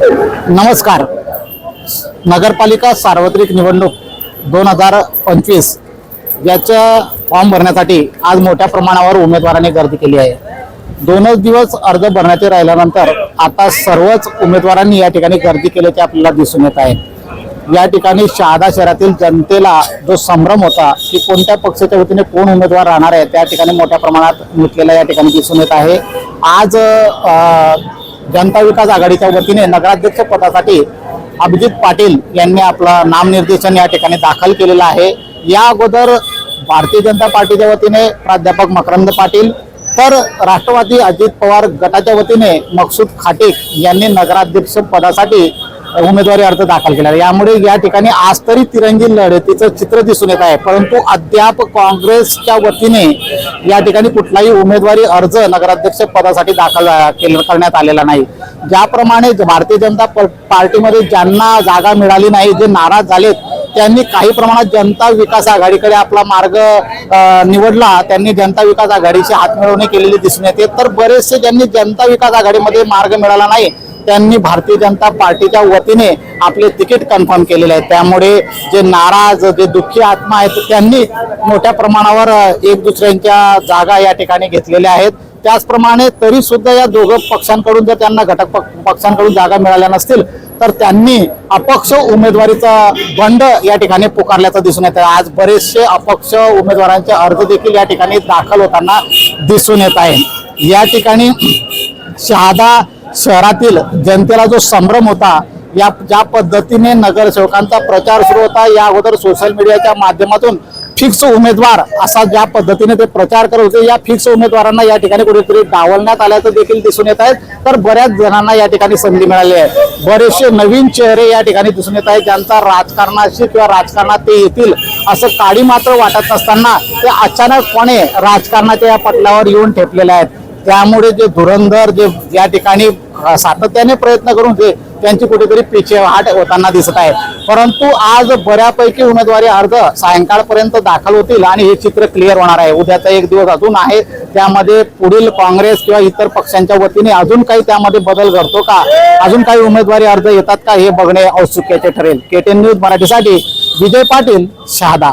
नमस्कार. नगरपालिका सार्वत्रिक निवडणूक दोन हजार पंचवीस याच्या फॉर्म भरण्यासाठी आज मोठ्या प्रमाणावर उमेदवारांनी गर्दी केली आहे. दोनच दिवस अर्ज भरण्याचे राहिल्यानंतर आता सर्वच उमेदवारांनी या ठिकाणी गर्दी केल्याचे आपल्याला दिसून येत आहे. या ठिकाणी शहादा शहरातील जनतेला जो संभ्रम होता की कोणत्या पक्षाच्या वतीने कोण उमेदवार राहणार आहे त्या ठिकाणी मोठ्या प्रमाणात मिटलेला या ठिकाणी दिसून येत आहे. आज जनता विकास आघाडीच्या वतीने नगराध्यक्ष पदासाठी अभिजित पाटील यांनी आपला नामनिर्देशन या ठिकाणी दाखल केलेलं आहे. या अगोदर भारतीय जनता पार्टीच्या वतीने प्राध्यापक मकरंद पाटील तर राष्ट्रवादी अजित पवार गटाच्या वतीने मकसूद खाटेक यांनी नगराध्यक्ष पदासाठी उमेदवारी अर्ज दाखल केला. यामुळे या ठिकाणी आज तरी तिरंगी लढतीचं चित्र दिसून येत आहे. परंतु अद्याप काँग्रेसच्या वतीने या ठिकाणी कुठलाही उमेदवारी अर्ज नगराध्यक्ष पदासाठी दाखल अ, करण्यात आलेला नाही. ज्याप्रमाणे भारतीय जनता प- पार्टीमध्ये ज्यांना जागा मिळाली नाही जे नाराज झालेत त्यांनी काही प्रमाणात जनता विकास आघाडीकडे आपला मार्ग निवडला. त्यांनी जनता विकास आघाडीची हातमिळवणी केलेली दिसून येते. तर बरेचसे ज्यांनी जनता विकास आघाडीमध्ये मार्ग मिळाला नाही त्यांनी भारतीय जनता पार्टीच्या वतीने आपले तिकीट कन्फर्म केलेले आहे त्यामुळे जे नाराज जे दुःखी आत्मा आहेत त्यांनी मोठ्या प्रमाणावर एक दुसऱ्यांच्या जागा या ठिकाणी घेतलेल्या आहेत. त्याचप्रमाणे तरी सुद्धा या दोघं पक्षांकडून जर त्यांना घटक पक्षांकडून जागा मिळाल्या नसतील तर त्यांनी अपक्ष उमेदवारीचा बंड या ठिकाणी पुकारल्याचं दिसून येतं आज बरेचसे अपक्ष उमेदवारांचे अर्ज देखील या ठिकाणी दाखल होताना दिसून येत आहे. या ठिकाणी शहादा शहरातील जनतेला जो संभ्रम होता या ज्या पद्धतीने नगरसेवकांचा प्रचार सुरू होता या अगोदर सोशल मीडियाच्या माध्यमातून फिक्स उमेदवार असा ज्या पद्धतीने ते प्रचार करत होते या फिक्स उमेदवारांना या ठिकाणी कुठेतरी डावलण्यात आल्याचं देखील दिसून येत आहे. तर बऱ्याच जणांना या ठिकाणी संधी मिळाली आहे. बरेचसे नवीन चेहरे या ठिकाणी दिसून येत आहेत ज्यांचा राजकारणाशी किंवा राजकारणात ते येतील असं काळी मात्र वाटत नसताना ते अचानकपणे राजकारणाच्या या पटलावर येऊन ठेपलेले आहेत. त्यामुळे जे धुरंधर जे या ठिकाणी सातत्याने प्रयत्न करून ते त्यांची कुठेतरी पिछेहाट होताना दिसत आहे. परंतु आज बऱ्यापैकी उमेदवारी अर्ज सायंकाळपर्यंत दाखल होतील आणि हे चित्र क्लिअर होणार आहे. उद्याचा एक दिवस अजून आहे. त्यामध्ये पुढील काँग्रेस किंवा इतर पक्षांच्या वतीने अजून काही त्यामध्ये बदल घडतो का? अजून काही उमेदवारी अर्ज येतात का? हे बघणे औत्सुक्याचे ठरेल. केटेन न्यूज मराठीसाठी विजय पाटील शहादा.